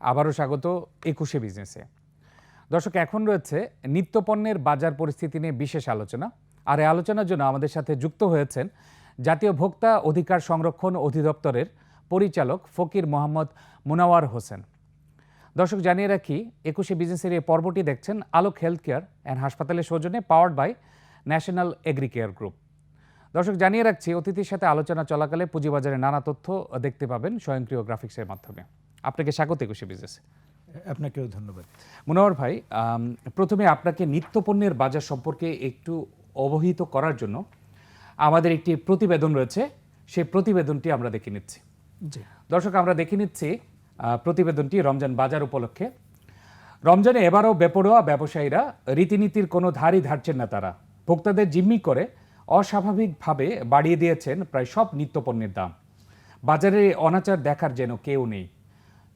আবারও স্বাগত একুশে বিজনেসে। দর্শক, এখন রয়েছে নিত্যপণ্যের বাজার পরিস্থিতি নিয়ে বিশেষ আলোচনা। আর এই আলোচনার জন্য আমাদের সাথে যুক্ত হয়েছেন জাতীয় ভোক্তা অধিকার সংরক্ষণ অধিদপ্তরের পরিচালক ফকির মোহাম্মদ মুনাওয়ার হোসেন। দর্শক, জানিয়ে রাখি, একুশে বিজনেসের এই পর্বটি দেখছেন আলোক হেলথ কেয়ার অ্যান্ড হাসপাতালের সৌজন্যে powered by national agri care group. দর্শক, জানিয়ে রাখছি, অতিথির সাথে আলোচনা চলাকালে পুঁজিবাজারে নানা তথ্য দেখতে পাবেন স্বয়ংক্রিয় গ্রাফিক্সের মাধ্যমে। আপনাকে স্বাগত একুশে বিজনেসে। আপনাকেও ধন্যবাদ। মনোহর ভাই প্রথমে আপনাকে নিত্যপণ্যের বাজার সম্পর্কে একটু অবহিত করার জন্য আমাদের একটি প্রতিবেদন রয়েছে। সেই প্রতিবেদনটি আমরা দেখে নিচ্ছি। দর্শক আমরা দেখে নিচ্ছি প্রতিবেদনটি রমজান বাজার উপলক্ষে। রমজানে এবারও বেপরোয়া ব্যবসায়ীরা রীতিনীতির কোনো ধারই ধারছেন না তারা। ভোক্তাদের জিম্মি করে অস্বাভাবিকভাবে বাড়িয়ে দিয়েছেন প্রায় সব নিত্যপণ্যের দাম। বাজারে অনাচার দেখার যেন কেউ নেই।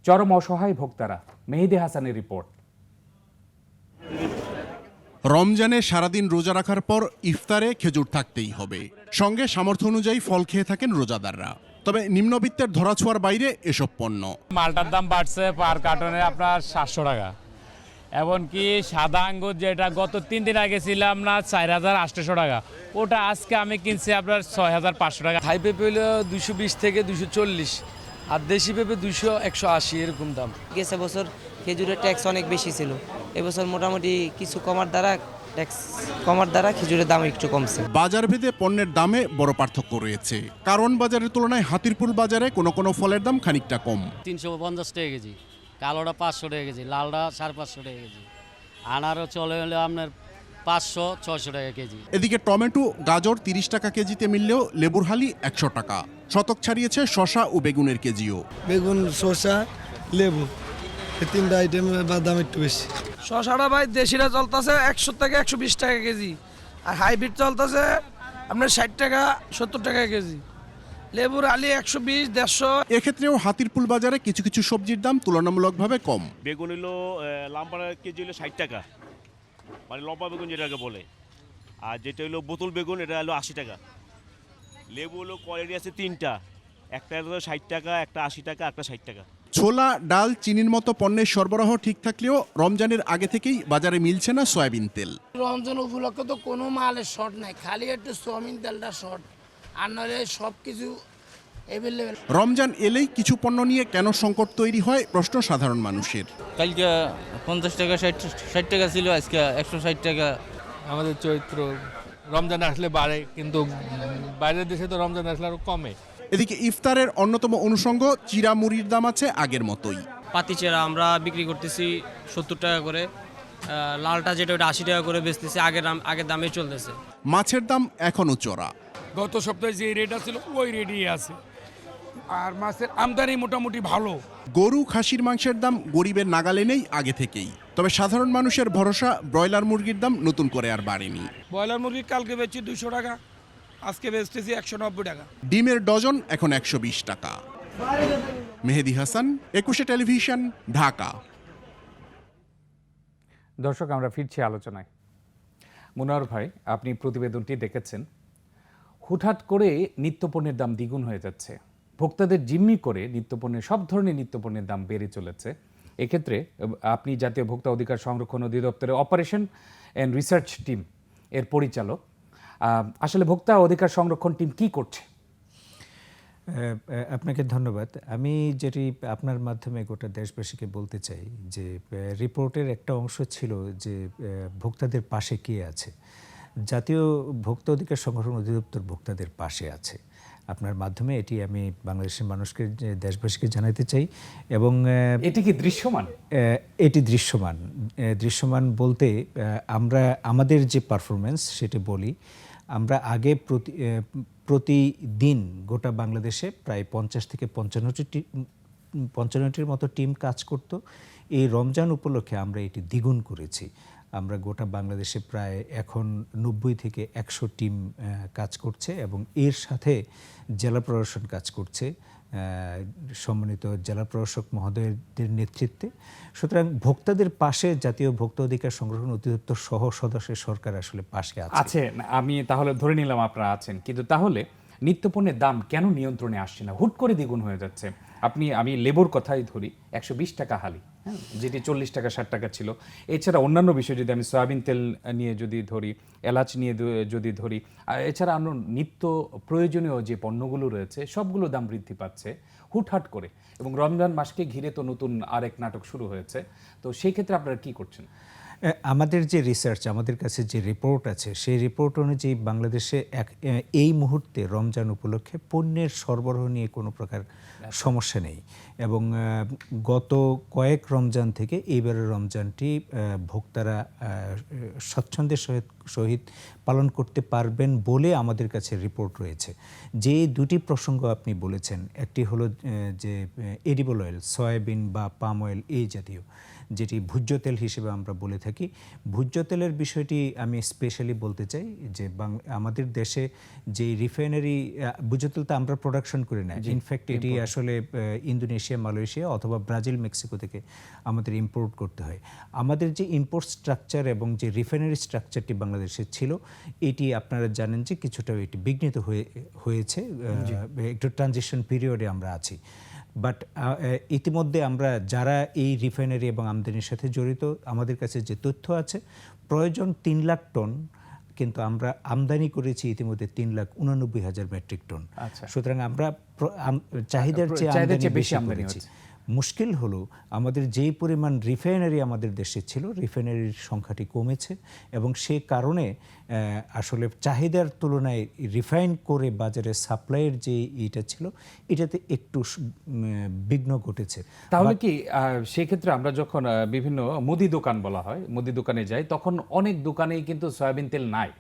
চরম অসহায় ভোক্তারা। মেহেদি হাসানের রিপোর্ট। রমজানে সারাদিন রোজা রাখার পর ইফতারে খেজুর থাকতেই হবে। সঙ্গে সামর্থ্য অনুযায়ী ফল খেয়ে থাকেন রোজাদাররা। তবে নিম্নবিত্তের ধরাছোঁয়ার বাইরে এসব পণ্য। মালটার দাম বাড়ছে পার কার্টনে আপনার সাতশো টাকা। এমনকি সাদা আঙ্গুর যেটা গত তিন দিন আগে ছিলাম না চার হাজার আটশোশো টাকা। ওটা আজকে আমি কিনছি আপনার ছয় হাজার পাঁচশো টাকা। হাই পেঁপে হলো দুশো বিশ থেকে দুশো চল্লিশ। আর দেশি পেঁপে দুশো একশো আশি এরকম দাম। গেছে বছর খেজুরের ট্যাক্স অনেক বেশি ছিল। এবছর মোটামুটি কিছু কমার দ্বারা ট্যাক্স কমার দ্বারা খেজুরের দাম একটু কমছে। বাজার ভেদে পণ্যের দামে বড় পার্থক্য রয়েছে। কারণ বাজারের তুলনায় হাতিরপুল বাজারে কোনো কোনো ফলের দাম খানিকটা কম। তিনশো পঞ্চাশ টাকা কেজি কালোটা পাঁচশো টাকা কেজি লালটা সাড়ে পাঁচশো টাকা কেজি। আনারও চলে হলে আপনার পাঁচশো ছশো টাকা কেজি। এদিকে টমেটো গাজর তিরিশ টাকা কেজিতে মিললেও লেবুর হালি একশো টাকা। শতক ছাড়িয়েছে শশা ও বেগুনের কেজিও। বেগুন শসা লেবু এই তিনটা আইটেমের দাম একটু বেশি। শশাটা ভাই দেশিটা চলতেছে একশো থেকে একশো বিশ টাকা কেজি। আর হাইব্রিড চলতেছে আপনার ষাট টাকা সত্তর টাকা কেজি। লেবুর আলি একশো বিশ দেড়শো। এক্ষেত্রেও হাতিরপুল বাজারে কিছু কিছু সবজির দাম তুলনামূলকভাবে কম। বেগুন হলো লাম্বার কেজি হলো ষাট টাকা। মানে লম্বা বেগুন যেটাকে বলে। আর যেটা হলো বোতল বেগুন এটা হলো আশি টাকা। লেবু হলো কোয়ালিটি আছে তিনটা। একটা হলো ষাট টাকা একটা আশি টাকা একটা ষাট টাকা। ছোলা ডাল চিনির মতো পণ্যের সরবরাহ ঠিক থাকলেও রমজানের আগে থেকেই বাজারে মিলছে না সয়াবিন তেল। রমজান উপলক্ষে তো কোনো মালের শর্ট নাই খালি একটু সোয়াবিন তেলটা শর্ট। আর নাহলে সব কিছু রমজান এলেই কিছু পণ্য নিয়ে কেন সংকট তৈরি হয় প্রশ্ন সাধারণ মানুষের? কালকে পঞ্চাশ টাকা ষাট ষাট টাকা ছিল আজকে একশো ষাট টাকা। আমাদের চৈত্র রমজান আসলে বাড়ে কিন্তু বাইরের দেশে তো রমজান আসলে আরও কমে। এদিকে ইফতারের অন্যতম অনুষঙ্গ চিরা মুড়ির দাম আছে আগের মতোই। পাতিচেরা আমরা বিক্রি করতেছি সত্তর টাকা করে। লালটা যেটা ওটা আশি টাকা করে বেচতেছি আগের দাম আগের দামে চলতেছে। মাছের দাম এখনও চড়া। গত সপ্তাহে যে রেট ছিল ওই রেটই আছে। আর মাছের আমদানি মোটামুটি ভালো। গরু খাসির মাংসের দাম গরিবের নাগালে নেই আগে থেকেই। তবে সাধারণ মানুষের ভরসা ব্রয়লার মুরগির দাম নতুন করে আর বাড়েনি। ব্রয়লার মুরগি কালকে বেচছি দুশো টাকা আজকে বেচতেছি একশো নব্বই টাকা। ডিমের ডজন এখন একশো বিশ টাকা। মেহেদি হাসান একুশে টেলিভিশন ঢাকা। দর্শক আমরা ফিরছি আলোচনায়। মনোহর ভাই আপনি প্রতিবেদনটি দেখেছেন। হুটহাট করে নিত্যপণ্যের দাম দ্বিগুণ হয়ে যাচ্ছে। ভোক্তাদের জিম্মি করে নিত্যপণ্যের, সব ধরনের নিত্যপণ্যের দাম বেড়ে চলেছে। এক্ষেত্রে আপনি জাতীয় ভোক্তা অধিকার সংরক্ষণ অধিদপ্তরের অপারেশন অ্যান্ড রিসার্চ টিম এর পরিচালক। আসলে ভোক্তা অধিকার সংরক্ষণ টিম কি করছে? আপনাকে ধন্যবাদ। আমি যেটি আপনার মাধ্যমে গোটা দেশবাসীকে বলতে চাই যে রিপোর্টের একটা অংশ ছিল যে ভোক্তাদের পাশে কে আছে। জাতীয় ভোক্তা অধিকার সংগঠন অধিদপ্তর ভোক্তাদের পাশে আছে। আপনার মাধ্যমে এটি আমি বাংলাদেশের মানুষকে যে দেশবাসীকে জানাতে চাই এবং এটি কি দৃশ্যমান? এটি দৃশ্যমান। দৃশ্যমান বলতে আমরা আমাদের যে পারফরমেন্স সেটি বলি আমরা আগে প্রতি প্রতিদিন গোটা বাংলাদেশে প্রায় পঞ্চাশ থেকে পঞ্চান্নটি টি- পঞ্চান্নটির মতো টিম কাজ করত। এই রমজান উপলক্ষে আমরা এটি দ্বিগুণ করেছি। আমরা গোটা বাংলাদেশে প্রায় এখন নব্বই থেকে একশো টিম কাজ করছে এবং এর সাথে জেলা প্রশাসন কাজ করছে সম্মানিত জেলা প্রশাসক মহোদয়দের নেতৃত্বে। সুতরাং ভোক্তাদের পাশে জাতীয় ভোক্তা অধিকার সংরক্ষণ অধিদপ্তর সহ সদস্য সরকার আসলে পাশে আছে। আমি তাহলে ধরে নিলাম আপনারা আছেন, কিন্তু তাহলে নিত্যপণ্যের দাম কেন নিয়ন্ত্রণে আসছে না? হুট করে দ্বিগুণ হয়ে যাচ্ছে। আপনি, আমি লেবুর কথাই ধরি, একশো বিশ টাকা হালি। যেটি চল্লিশ টাকা, ষাট টাকা ছিল। এছাড়া অন্যান্য বিষয় যদি আমি সয়াবিন তেল নিয়ে যদি ধরি, এলাচ নিয়ে যদি ধরি এছাড়া অন্য নিত্য প্রয়োজনীয় যে পণ্যগুলো রয়েছে, সবগুলো দাম বৃদ্ধি পাচ্ছে হুটহাট করে। এবং রমজান মাসকে ঘিরে তো নতুন আরেক নাটক শুরু হয়েছে। তো সেই ক্ষেত্রে আপনারা কি করছেন? আমাদের যে রিসার্চ আমাদের কাছে যে রিপোর্ট আছে, সেই রিপোর্ট অনুযায়ী বাংলাদেশে এক এই মুহূর্তে রমজান উপলক্ষে পণ্যের সরবরাহ নিয়ে কোনো প্রকার সমস্যা নেই। এবং গত কয়েক রমজান থেকে এইবারের রমজানটি ভোক্তারা স্বচ্ছন্দের সহিত সহিত পালন করতে পারবেন বলে আমাদের কাছে রিপোর্ট রয়েছে। যে দুটি প্রসঙ্গ আপনি বলেছেন, একটি হলো যে এডিবল অয়েল সয়াবিন বা পাম অয়েল এই জাতীয়। যেটি ভোজ্য তেল হিসেবে আমরা বলে থাকি। ভোজ্য তেলের বিষয়টি আমি স্পেশালি বলতে চাই যে বাং- আমাদের দেশে যে রিফাইনারি ভোজ্য তেল তো আমরা প্রোডাকশন করি না ইনফ্যাক্ট এটি আসলে ইন্দোনেশিয়া মালয়েশিয়া অথবা ব্রাজিল মেক্সিকো থেকে আমাদের ইম্পোর্ট করতে হয়। আমাদের যে ইম্পোর্ট স্ট্রাকচার এবং যে রিফাইনারি স্ট্রাকচারটি বাংলাদেশে ছিল এটি আপনারা জানেন যে কিছুটা এটি বিঘ্নিত হয়ে হয়েছে একটু ট্রানজিশন পিরিয়ডে আমরা আছি। বাট ইতিমধ্যে আমরা যারা এই রিফাইনারি এবং আমদানির সাথে জড়িত আমাদের কাছে যে তথ্য আছে প্রয়োজন তিন লাখ টন কিন্তু আমরা আমদানি করেছি ইতিমধ্যে তিন লাখ উনানব্বই হাজার মেট্রিক টন আচ্ছা। সুতরাং আমরা চাহিদার চেয়ে আমদানি চেয়ে বেশি করেছি। মুশকিল হলো আমাদের যেই পরিমাণ রিফাইনারি আমাদের দেশে ছিল রিফাইনারির সংখ্যাটি কমেছে এবং সে কারণে আসলে চাহিদার তুলনায় রিফাইন করে বাজারে সাপ্লাইয়ের যে এটা ছিল এটাতে একটু বিঘ্ন ঘটেছে। তাহলে কি সেক্ষেত্রে আমরা যখন বিভিন্ন মুদি দোকান বলা হয় মুদি দোকানে যাই তখন অনেক দোকানেই কিন্তু সয়াবিন তেল নাই।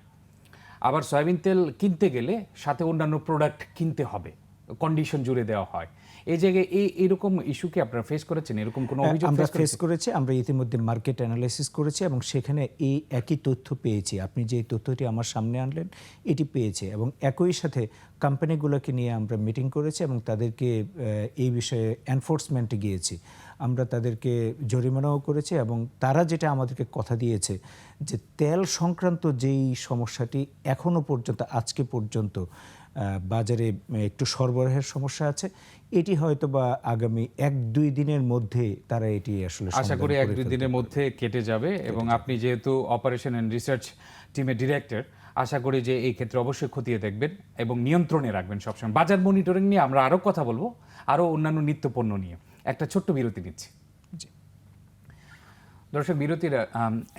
আবার সয়াবিন তেল কিনতে গেলে সাথে অন্যান্য প্রোডাক্ট কিনতে হবে কন্ডিশন জুড়ে দেওয়া হয়। এই জায়গায় এই এরকম ইস্যু কি আপনারা ফেস করেছেন? এরকম কোনো অভিযোগ আমরা ফেস? করেছি আমরা ইতিমধ্যে মার্কেট অ্যানালাইসিস করেছি এবং সেখানে এই একই তথ্য পেয়েছি। আপনি যে তথ্যটি আমার সামনে আনলেন এটি পেয়েছে এবং একই সাথে কোম্পানিগুলোকে নিয়ে আমরা মিটিং করেছি এবং তাদেরকে এই বিষয়ে এনফোর্সমেন্টে গিয়েছি। আমরা তাদেরকে জরিমানাও করেছি এবং তারা যেটা আমাদেরকে কথা দিয়েছে যে তেল সংক্রান্ত যেই সমস্যাটি এখনও পর্যন্ত আজকে পর্যন্ত বাজারে একটু সরবরাহের সমস্যা আছে। এটি হয়তো বা আগামী এক দুই দিনের মধ্যে তারা এটি আসলে আশা করি এক দুই দিনের মধ্যে কেটে যাবে এবং আপনি যেহেতু অপারেশন অ্যান্ড রিসার্চ টিমের ডিরেক্টর আশা করি যে এই ক্ষেত্রে অবশ্যই খতিয়ে দেখবেন এবং নিয়ন্ত্রণে রাখবেন সবসময়। বাজার মনিটরিং নিয়ে আমরা আরও কথা বলব আরও অন্যান্য নিত্যপণ্য নিয়ে। একটা ছোট্ট বিরতি নিচ্ছি। দর্শক বিরতির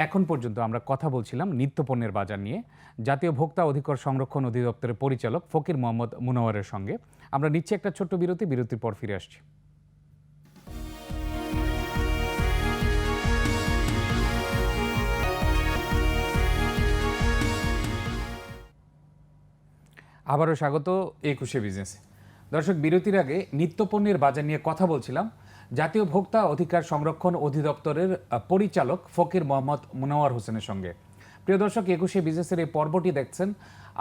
এখন পর্যন্ত আমরা কথা বলছিলাম নিত্যপণ্যের বাজার নিয়ে। জাতীয় ভোক্তা অধিকার সংরক্ষণ অধিদপ্তরের পরিচালক ফকির মোহাম্মদ মুনাওয়ারের সঙ্গে। আমরা নিচ্ছি একটা ছোট্ট বিরতি, বিরতির পর ফিরে আসছি। আবারও স্বাগত একুশে বিজনেসে। দর্শক বিরতির আগে নিত্যপণ্যের বাজার নিয়ে কথা বলছিলাম। জাতীয় ভোক্তা অধিকার সংরক্ষণ অধিদপ্তরের পরিচালক ফকির মোহাম্মদ মুনাওয়ার হোসেনের সঙ্গে। প্রিয় দর্শক, একুশে বিজনেসের এই পর্বটি দেখছেন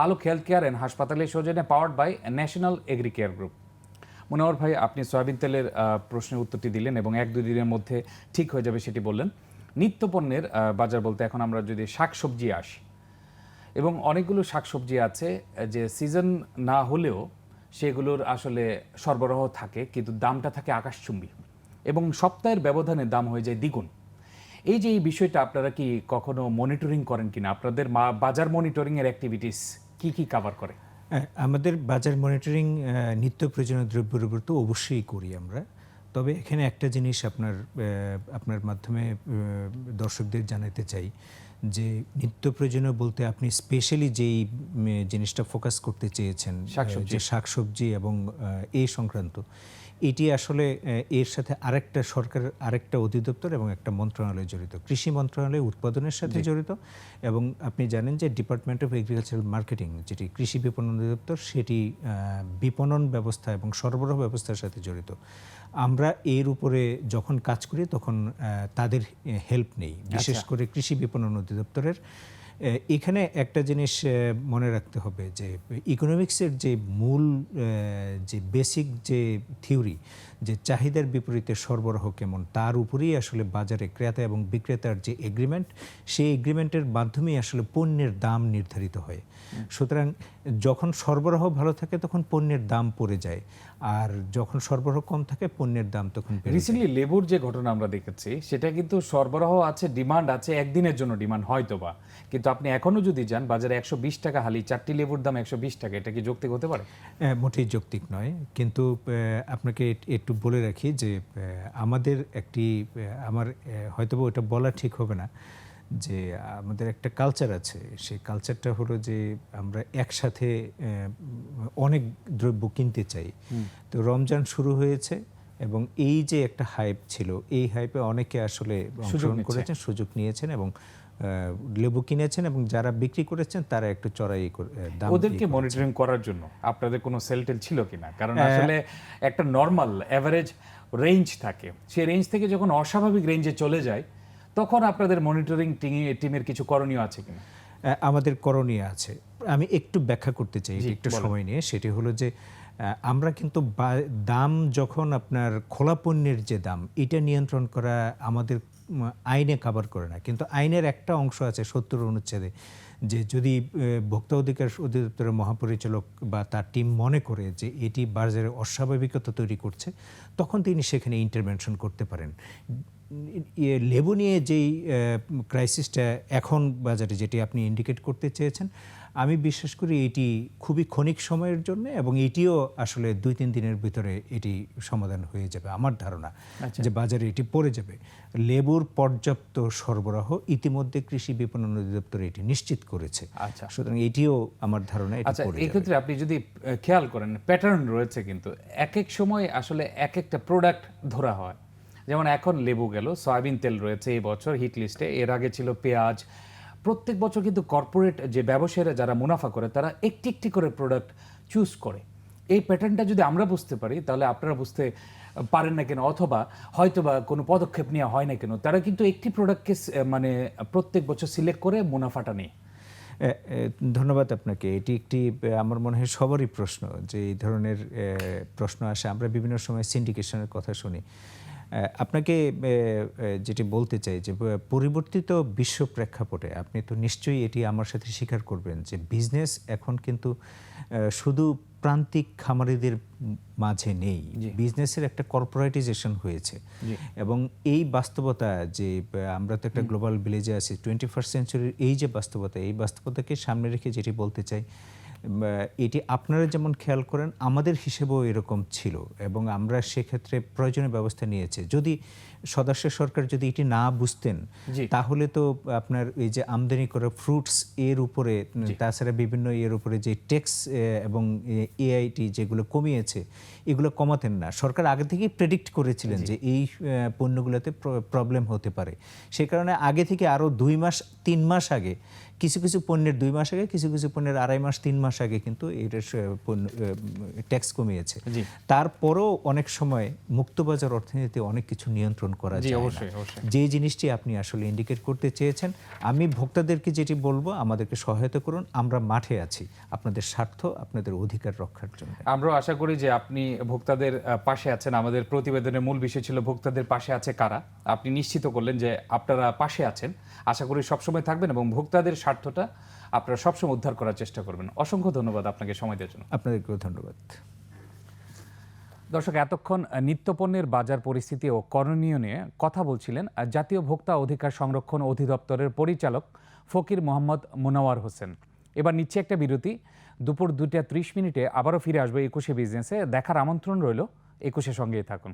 আলোক হেলথ কেয়ার অ্যান্ড হাসপাতালের সৌজন্যে powered by national agri care group. Munawar ভাই, আপনি সয়াবিন তেলের প্রশ্নের উত্তরটি দিলেন এবং এক দুই দিনের মধ্যে ঠিক হয়ে যাবে সেটি বললেন। নিত্যপণ্যের বাজার বলতে এখন আমরা যদি শাকসবজি আসি, এবং অনেকগুলো শাকসবজি আছে, যে সিজন না হলেও সেগুলোর আসলে সরবরাহ থাকে, কিন্তু দামটা থাকে আকাশচুম্বী। এবং সপ্তাহের ব্যবধানে দাম হয়ে যায় দ্বিগুণ। এই যে এই বিষয়টা আপনারা কি কখনো মনিটরিং করেন কিনা? আপনাদের বাজার মনিটরিংয়ের অ্যাক্টিভিটিস কি কি কভার করে? হ্যাঁ, আমাদের বাজার মনিটরিং নিত্য প্রয়োজনীয় দ্রব্যের উপর তো অবশ্যই করি আমরা। তবে এখানে একটা জিনিস আপনার আপনার মাধ্যমে দর্শকদের জানাতে চাই যে নিত্য প্রয়োজনীয় বলতে আপনি স্পেশালি যেই জিনিসটা ফোকাস করতে চেয়েছেন। যে শাকসবজি এবং এই সংক্রান্ত এটি আসলে এর সাথে আরেকটা সরকার আরেকটা অধিদপ্তর এবং একটা মন্ত্রণালয় জড়িত। কৃষি মন্ত্রণালয় উৎপাদনের সাথে জড়িত এবং আপনি জানেন যে ডিপার্টমেন্ট অফ এগ্রিকালচারাল মার্কেটিং যেটি কৃষি বিপণন অধিদপ্তর সেটি বিপণন ব্যবস্থা এবং সরবরাহ ব্যবস্থার সাথে জড়িত। আমরা এর উপরে যখন কাজ করি তখন তাদের হেল্প নেই। বিশেষ করে কৃষি বিপণন অধিদপ্তরের। এখানে একটা জিনিস মনে রাখতে হবে যে ইকোনমিক্সের যে মূল যে বেসিক যে থিওরি যে চাহিদার বিপরীতে সরবরাহ কেমন তার উপরেই আসলে বাজারে ক্রেতা এবং বিক্রেতার যে এগ্রিমেন্ট সেই এগ্রিমেন্টের মাধ্যমেই আসলে পণ্যের দাম নির্ধারিত হয়। সুতরাং যখন সরবরাহ ভালো থাকে তখন পণ্যের দাম পড়ে যায়। আর যখন সরবরাহ কম থাকে পণ্যের দাম তখন রিসেন্টলি লেবুর যে ঘটনা আমরা দেখেছি সেটা কিন্তু সরবরাহ আছে ডিমান্ড আছে একদিনের জন্য ডিমান্ড হয়তো বা কিন্তু আপনি এখনও যদি যান বাজারে একশো বিশ টাকা হালি চারটি লেবুর দাম একশো বিশ টাকা এটা কি যৌক্তিক হতে পারে? মোটেই যৌক্তিক নয়। কিন্তু আপনাকে একটু বলে রাখি যে আমাদের একটি আমার হয়তো ওটা বলা ঠিক হবে না। যে আমাদের একটা কালচার আছে সেই কালচারটা হলো যে আমরা একসাথে অনেক দ্রব্য কিনতে চাই। তো রমজান শুরু হয়েছে এবং এই যে একটা হাইপ ছিল এই হাইপে অনেকে আসলে অংশগ্রহণ করেছেন সুযোগ নিয়েছেন এবং লেবু কিনেছেন এবং যারা বিক্রি করেছেন তারা একটু চড়াই দাম ওদেরকে। মনিটরিং করার জন্য আপনাদের কোনো সেলটেল ছিল কিনা? কারণ আসলে একটা নর্মাল অ্যাভারেজ রেঞ্জ থাকে। সেই রেঞ্জ থেকে যখন অস্বাভাবিক রেঞ্জে চলে যায় তখন আপনাদের মনিটরিং টিমের কিছু করণীয় আছে কিনা? আমাদের করণীয় আছে। আমি একটু ব্যাখ্যা করতে চাই একটু সময় নিয়ে। সেটি হলো যে আমরা কিন্তু দাম যখন আপনার খোলা পণ্যের যে দাম এটা নিয়ন্ত্রণ করা আমাদের আইনে কাভার করে না। কিন্তু আইনের একটা অংশ আছে সত্তর অনুচ্ছেদে যে যদি ভোক্তা অধিকার অধিদপ্তরের মহাপরিচালক বা তার টিম মনে করে যে এটি বাজারে অস্বাভাবিকতা তৈরি করছে তখন তিনি সেখানে ইন্টারভেনশন করতে পারেন। লেবু নিয়ে যেই ক্রাইসিসটা এখন বাজারে যেটি আপনি ইন্ডিকেট করতে চেয়েছেন আমি বিশ্বাস করি এটি খুবই ক্ষণিক সময়ের জন্য এবং এটিও আসলে দুই তিন দিনের ভিতরে এটি সমাধান হয়ে যাবে আমার ধারণা যে বাজারে এটি পড়ে যাবে। লেবুর পর্যাপ্ত সরবরাহ ইতিমধ্যে কৃষি বিপণন অধিদপ্তর এটি নিশ্চিত করেছে। আচ্ছা। সুতরাং এটিও আমার ধারণা আচ্ছা পড়ে এই যাবে। ক্ষেত্রে আপনি যদি খেয়াল করেন প্যাটার্ন রয়েছে কিন্তু এক এক সময় আসলে এক একটা প্রোডাক্ট ধরা হয়। যেমন এখন লেবু গেল, সয়াবিন তেল রয়েছে এই বছর, হিট লিস্টে। এর আগে ছিল পেঁয়াজ। প্রত্যেক বছর কিন্তু কর্পোরেট যে ব্যবসায়ীরা যারা মুনাফা করে, তারা একটি একটি করে প্রোডাক্ট চুজ করে। এই প্যাটার্নটা যদি আমরা বুঝতে পারি, তাহলে আপনারা বুঝতে পারেন না কেন? অথবা হয়তো বা কোনো পদক্ষেপ নেওয়া হয় না কেন? তারা কিন্তু একটি প্রোডাক্টকে মানে প্রত্যেক বছর সিলেক্ট করে মুনাফাটা নেয়। ধন্যবাদ আপনাকে। এটি একটি আমার মনে হয় সবারই প্রশ্ন যে এই ধরনের প্রশ্ন আসে। আমরা বিভিন্ন সময় সিন্ডিকেশনের কথা শুনি। আপনাকে যেটি বলতে চাই যে পরিবর্তিত বিশ্ব প্রেক্ষাপটে আপনি তো নিশ্চয়ই এটি আমার সাথে স্বীকার করবেন যে বিজনেস এখন কিন্তু শুধু প্রান্তিক খামারিদের মাঝে নেই। বিজনেসের একটা কর্পোরেটাইজেশন হয়েছে। এবং এই বাস্তবতা যে আমরা তো একটা গ্লোবাল ভিলেজে আছি টোয়েন্টি ফার্স্ট সেঞ্চুরির এই যে বাস্তবতা এই বাস্তবতাকে সামনে রেখে যেটি বলতে চাই এটি আপনারা যেমন খেয়াল করেন আমাদের হিসেবেও এরকম ছিল এবং আমরা সেক্ষেত্রে প্রয়োজনীয় ব্যবস্থা নিয়েছি। যদি সদস্য সরকার যদি এটি না বুঝতেন তাহলে তো আপনার এই যে আমদানি করা ফ্রুটস এর উপরে তাছাড়া বিভিন্ন এর উপরে যে ট্যাক্স এবং এআইটি যেগুলো কমিয়েছে এগুলো কমাতেন না। সরকার আগে থেকেই প্রেডিক্ট করেছিলেন যে এই পণ্যগুলোতে প্রবলেম হতে পারে। সে কারণে আগে থেকে আরও দুই মাস তিন মাস আগে কিছু কিছু পণ্যের দুই মাস আগে কিছু কিছু পণ্যের আড়াই মাস তিন মাস আগে কিন্তু এটার ট্যাক্স কমিয়েছে। তারপরও অনেক সময় মুক্তবাজার অর্থনীতিতে অনেক কিছু নিয়ন্ত্রণ করা যায় অবশ্যই, অবশ্যই। যে জিনিসটি আপনি আসলে ইন্ডিকেট করতে চেয়েছেন আমি ভোক্তাদেরকে যেটি বলব আমাদেরকে সহায়তা করুন আমরা মাঠে আছি। আপনাদের স্বার্থ আপনাদের অধিকার রক্ষার জন্য। আমরাও আশা করি যে আপনি ভোক্তাদের পাশে আছেন। আমাদের প্রতিবেদনের মূল বিষয় ছিল ভোক্তাদের পাশে আছে কারা। আপনি নিশ্চিত করলেন যে আপনারা পাশে আছেন। আশা করি সবসময় থাকবেন এবং ভোক্তাদের স্বার্থটা আপনারা সবসময় উদ্ধার করার চেষ্টা করবেন। অসংখ্য ধন্যবাদ আপনাকে সময় দেওয়ার জন্য। আপনাদেরকেও ধন্যবাদ। দর্শক এতক্ষণ নিত্যপণ্যের বাজার পরিস্থিতি ও করণীয় নিয়ে কথা বলছিলেন জাতীয় ভোক্তা অধিকার সংরক্ষণ অধিদপ্তরের পরিচালক ফকির মোহাম্মদ মুনাওয়ার হোসেন। এবার নিচ্ছে একটা বিরতি। দুপুর দুটা ত্রিশ মিনিটে আবারও ফিরে আসবে একুশে বিজনেসে। দেখার আমন্ত্রণ রইল। একুশে সঙ্গেই থাকুন।